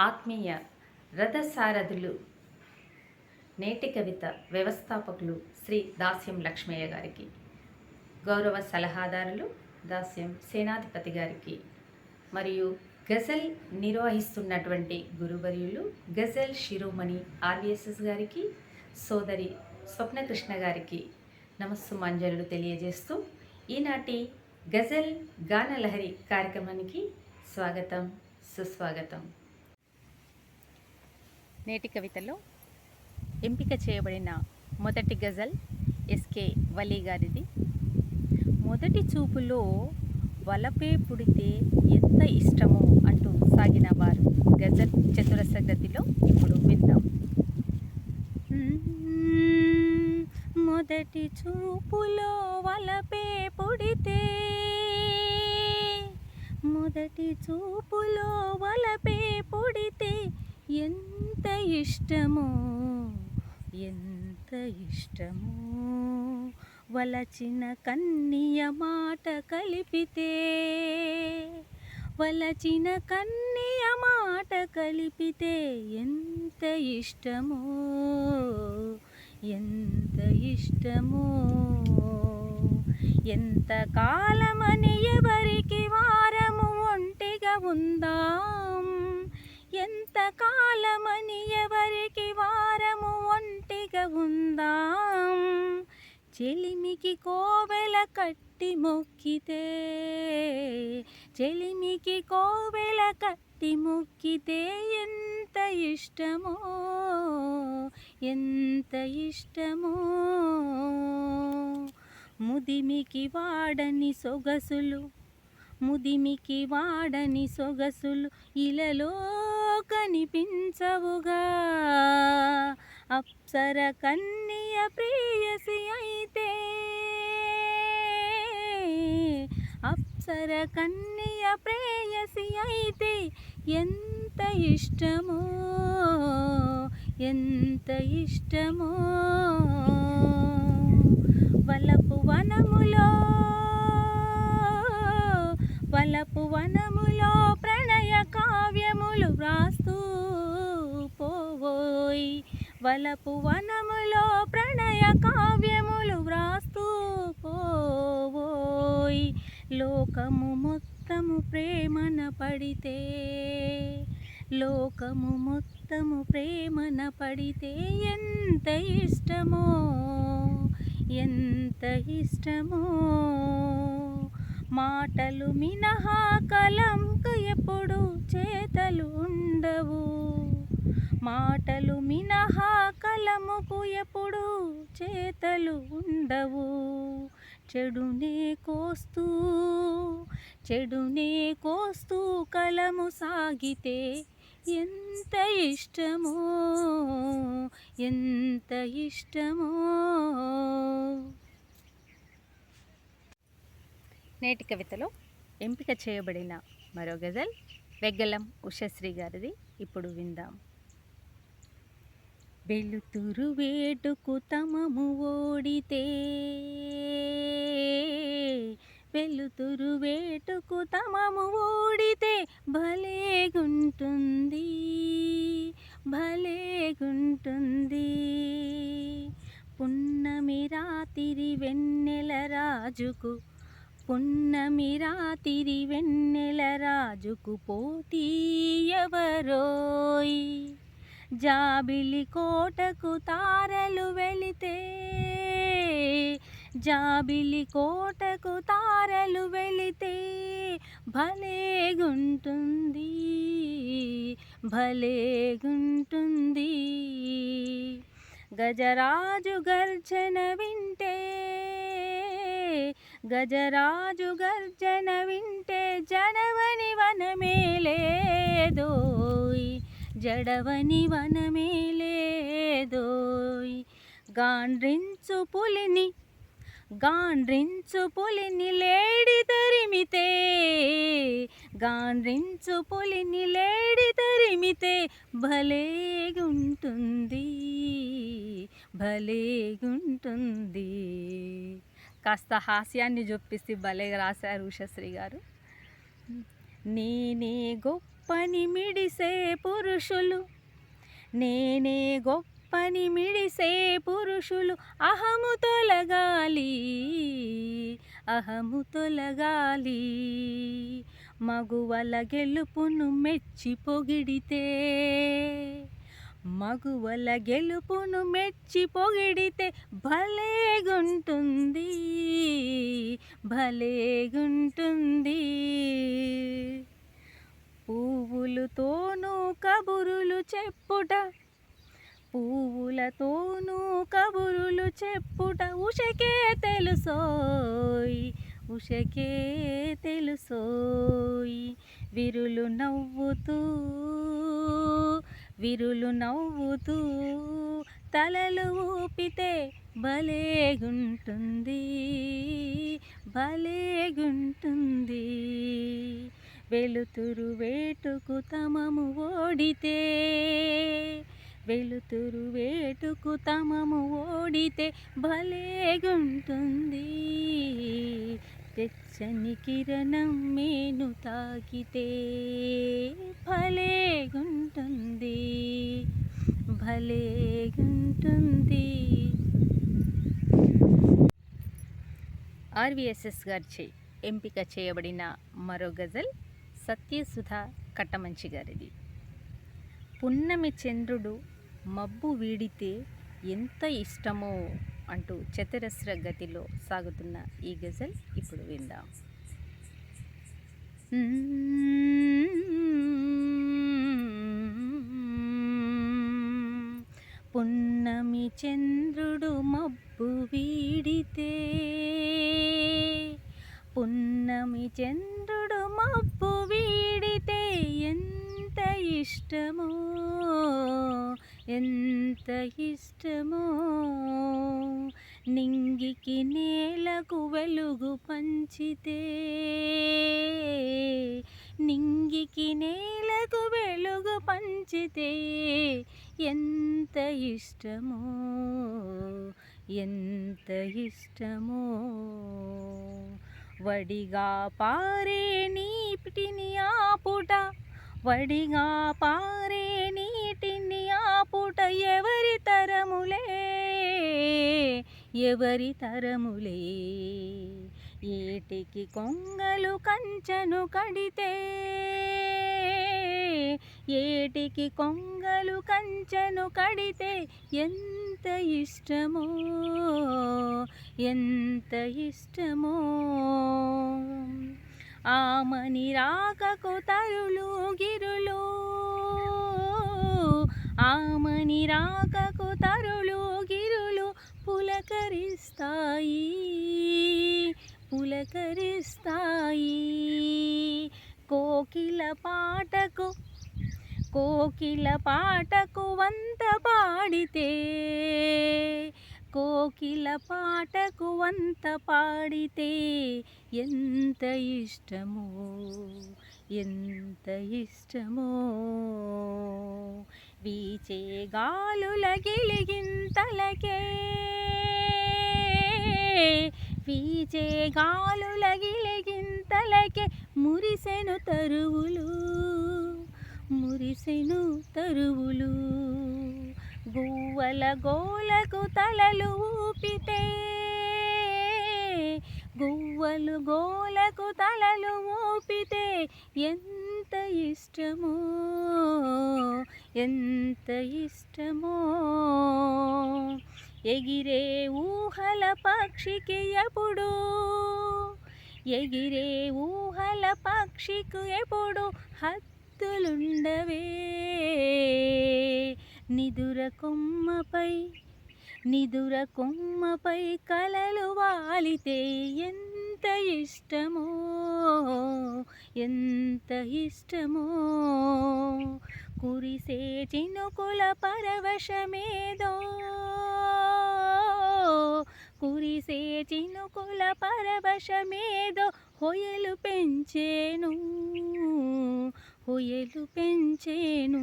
ఆత్మీయ రథసారథులు నేటి కవిత వ్యవస్థాపకులు శ్రీ దాస్యం లక్ష్మయ్య గారికి గౌరవ సలహాదారులు దాస్యం సేనాధిపతి గారికి మరియు గజల్ నిర్వహిస్తున్నటువంటి గురువర్యులు గజల్ శిరోమణి ఆర్విఎస్ఎస్ గారికి సోదరి స్వప్నకృష్ణ గారికి నమస్సు నమస్సుమాంజలు తెలియజేస్తూ ఈనాటి గజల్ గానలహరి కార్యక్రమానికి స్వాగతం సుస్వాగతం. నేటి కవితలో ఎంపిక చేయబడిన మొదటి గజల్ ఎస్కే వలీ గారిది. మొదటి చూపులో వలపే పుడితే ఎంత ఇష్టమో అంటూ సాగిన వారు గజల్ చతురస్ర గతిలో ఇప్పుడు విందాం. మొదటి చూపులో వలపే పుడితే మొదటి చూపులో వలపే పుడితే ఎంత ఇష్టమో? ఎంత ఇష్టమో? వలచిన కన్నియ మాట కలిపితే వలచిన కన్నియ మాట కలిపితే ఎంత ఇష్టమో? ఎంత ఇష్టమో? ఎంత కాలమని ఎవరికి వారము ఒంటిగా ఉందాం? ఎంత కాలమని ఎవరికి వారము ఒంటిగా ఉందాం. చెలిమికి కోవెల కట్టి మొక్కితే చెలిమికి కోవెల కట్టి మొక్కితే ఎంత ఇష్టమో ఎంత ఇష్టమో. ముదిమికి వాడని సొగసులు ముదిమికి వాడని సొగసులు ఇలలో కనిపించవుగా. అప్సర కన్నియ ప్రేయసి అయితే అప్సర కన్నియ ప్రేయసి అయితే ఎంత ఇష్టమో ఎంత ఇష్టమో. వలపు వనములో వలపు వనములో కావ్యములు వ్రాస్తూ పోవోయ్. వలపు వనములో ప్రణయ కావ్యములు వ్రాస్తూ పోవోయ్. లోకము మొత్తము ప్రేమన పడితే లోకము మొత్తము ప్రేమన పడితే ఎంత ఇష్టమో ఎంత ఇష్టమో. మాటలు మినహా కలంకు ఎప్పుడు చేతలు ఉండవు. మాటలు మినహా కలముకు ఎప్పుడు చేతలు ఉండవు. చెడునే కోస్తూ చెడునే కోస్తూ కలము సాగితే ఎంత ఇష్టమో ఎంత ఇష్టమో. నేటి కవితలో ఎంపిక చేయబడిన మరో గజల్ వెగ్గలం ఉషశ్రీ గారిది. ఇప్పుడు విందాం. వెలుతురు వేటుకు తమము ఓడితే వెలుతురు వేటుకు తమము ఓడితే భలేగుంటుంది భలేగుంటుంది పున్నమి రాతిరి వెన్నెల రాజుకు పున్నమి రాతిరి వెన్నెల రాజుకు పోటీ ఎవరోయ్? జాబిలి కోటకు తారలు వెళితే జాబిలి కోటకు తారలు వెళితే భలేగుంటుంది భలేగుంటుంది గజరాజు గర్జన వింటే గజరాజు గర్జన వింటే జడవని వనమేలేదోయ్. జడవని వనమేలేదోయ్. గాండ్రించు పులిని గాండ్రించు పులిని లేడి తరిమితే గాండ్రించు పులిని లేడి తరిమితే భలేగుంటుంది భలేగుంటుంది కాస్త హాస్యాన్ని చూపిస్తే భలే రాశారు ఉషశ్రీ గారు. నేనే గొప్పని మిడిసే పురుషులు నేనే గొప్పని మిడిసే పురుషులు అహము తొలగాలి అహము తొలగాలి. మగువల గెలుపును మెచ్చి పొగిడితే మగువల గెలుపును మెచ్చి పొగిడితే భలేగుంటుంది. భలేగుంటుంది పువ్వులతోనూ కబురులు చెప్పుట పువ్వులతోనూ కబురులు చెప్పుట ఉషకే తెలుసోయ్ ఉషకే తెలుసోయ్. విరులు నవ్వుతూ విరులు నవ్వుతూ తలలు ఊపితే భలేగుంటుంది భలేగుంటుంది వెలుతురు వేటుకు తమము ఓడితే వెలుతురు వేటుకు తమము ఓడితే భలేగుంటుంది తెచ్చని కిరణం మేను తాకితే భలేగుంటుంది భలేగుంటుంది ఆర్విఎస్ఎస్ గారిచే ఎంపిక చేయబడిన మరో గజల్ సత్యసుధ కట్టమంచి గారిది. పున్నమి చంద్రుడు మబ్బు వీడితే ఎంత ఇష్టమో అంటూ చతురస్ర గతిలో సాగుతున్న ఈ గజల్ ఇప్పుడు విందాం. పున్నమి చంద్రుడు మబ్బు వీడితే. పున్నమి చంద్రుడు మబ్బు వీడితే ఎంత ఇష్టమో ఎంత ఇష్టమో. నింగికి నేలకు వెలుగు పంచితే నింగికి నేలకు వెలుగు పంచితే ఎంత ఇష్టమో ఎంత ఇష్టమో. వడిగా పారే నీటిని ఆపుట వడిగా పారే నీటిని ఆపుట ఎవరి తరములే ఎవరి తరములే. ఏటికి కొంగలు కంచెను కడితే ఏటికి కొంగలు కంచెను కడితే ఎంత ఇష్టమో? ఎంత ఇష్టమో? ఆమని రాకకు తరులు గిరులు. ఆమని రాకకు తరులు గిరులు పులకరిస్తాయి. పులకరిస్తాయి. కోకిల పాటకు కోకిల పాటకు వంత పాడితే కోకిల పాటకు వంత పాడితే ఎంత ఇష్టమో ఎంత ఇష్టమో. వీచే గాలుల గిలిగింతలకే వీచే గాలుల గిలిగింతలకే మురిసెను తరువులు. మురిసెను తరువులు. గువ్వల గోలకు తలలు ఊపితే గువ్వలు గోలకు తలలు ఊపితే ఎంత ఇష్టమో ఎంత ఇష్టమో. ఎగిరే ఊహల పక్షికి ఎప్పుడు ఎగిరే ఊహల పక్షికి ఎప్పుడు చేతులుండవే నిదుర కొమ్మపై నిదుర కొమ్మపై కలలు వాలితే ఎంత ఇష్టమో ఎంత ఇష్టమో. కురిసే చినుకుల పరవశమేదో కురిసే చినుకుల పరవశమేదో హొయలు పెంచేను. హొయలు పెంచేను.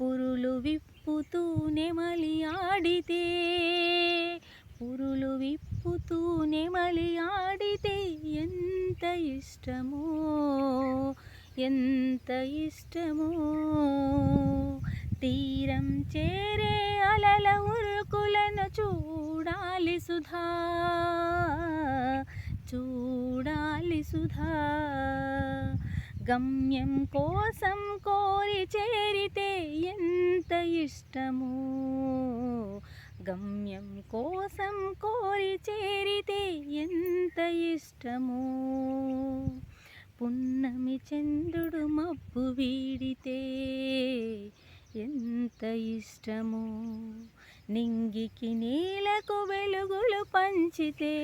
పురులు విప్పుతూ నెమలి ఆడితే పురులు విప్పుతూ నెమలి ఆడితే ఎంత ఇష్టమో ఎంత ఇష్టమో. తీరం చేరే అలల ఉరుకులను చూడాలి సుధా చూడాలి సుధా. గమ్యం కోసం కోరి చేరితే ఎంత ఇష్టమో. గమ్యం కోసం కోరి చేరితే ఎంత ఇష్టమో. పున్నమి చంద్రుడు మబ్బు వీడితే ఎంత ఇష్టమో. నింగికి నీలకు వెలుగులు పంచితే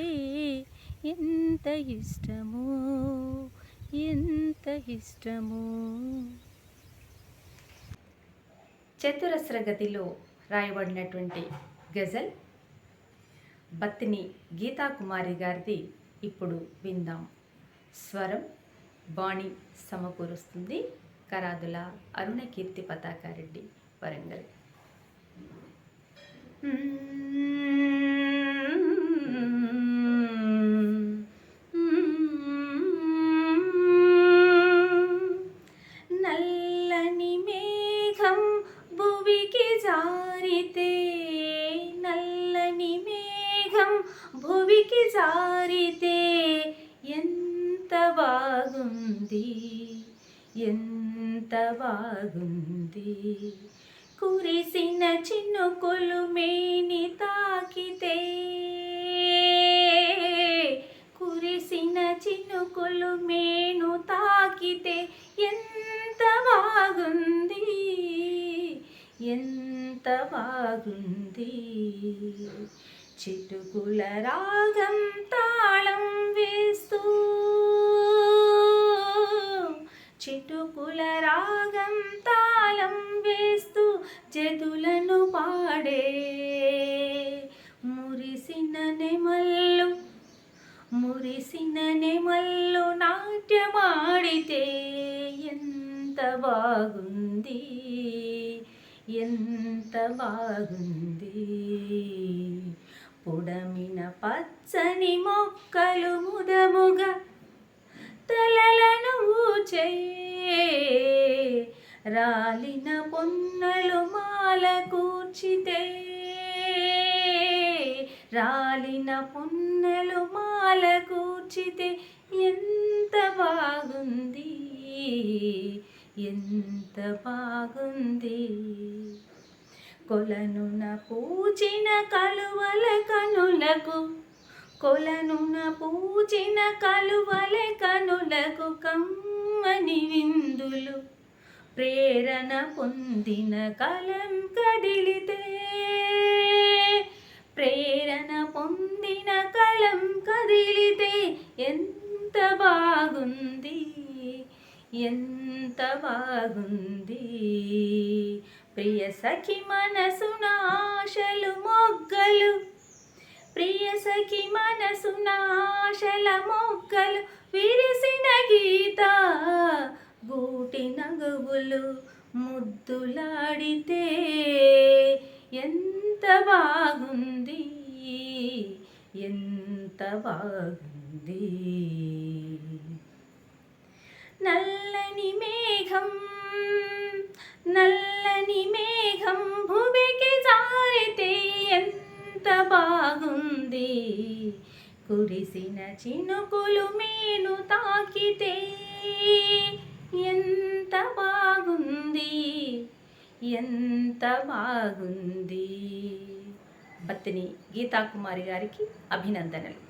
ఎంత ఇష్టమో. ఎంత ఇష్టమో. చతురస్ర గతిలో రాయబడినటువంటి గజల్ బత్తిని గీతాకుమారి గారిది ఇప్పుడు విందాం. స్వరం బాణి సమకూరుస్తుంది కరాదుల అరుణకీర్తి పతాకారెడ్డి వరంగల్. బాగుంది ఎంత బాగుంది? కురిసిన చినుకులు మేని తాకితే కురిసిన చినుకులు మేను తాకితే ఎంత బాగుంది? ఎంత బాగుంది? చిటుకుల రాగం చిటుకుల రాగం తాళం వేస్తూ జతులను పాడే. మురిసిన నెమల్లు మురిసిన నెమల్లు నాట్యమాడితే ఎంత బాగుంది ఎంత బాగుంది. పుడమిన పచ్చని మొక్కలు ముదముగా తలలను ఊచే రాలిన పొన్నలు మాల కూర్చితే రాలిన పొన్నలు మాల కూర్చితే ఎంత బాగుంది ఎంత బాగుంది. కొలనున పూచిన కలువల కనులకు కొలనున పూచిన కలువల కనులకు కమ్మని విందులు ప్రేరణ పొందిన కలం కదిలితే. ప్రేరణ పొందిన కలం కదిలితే ఎంత బాగుంది ఎంత బాగుంది. ప్రియ సఖి మనసున ఆశలు మొగ్గలు ప్రియ సఖి మనసున ఆశల మొగ్గలు విరిసిన గీత బూటి నగువులు ముద్దులాడితే ఎంత బాగుంది ఎంత బాగుంది. నల్లని మేఘం నల్లని మేఘం భూమికి జారితే ఎంత బాగుంది కురిసిన చినుకులు మేను తాకితే ఎంత బాగుంది? ఎంత బాగుంది? బత్తిని గీతాకుమారి గారికి అభినందనలు.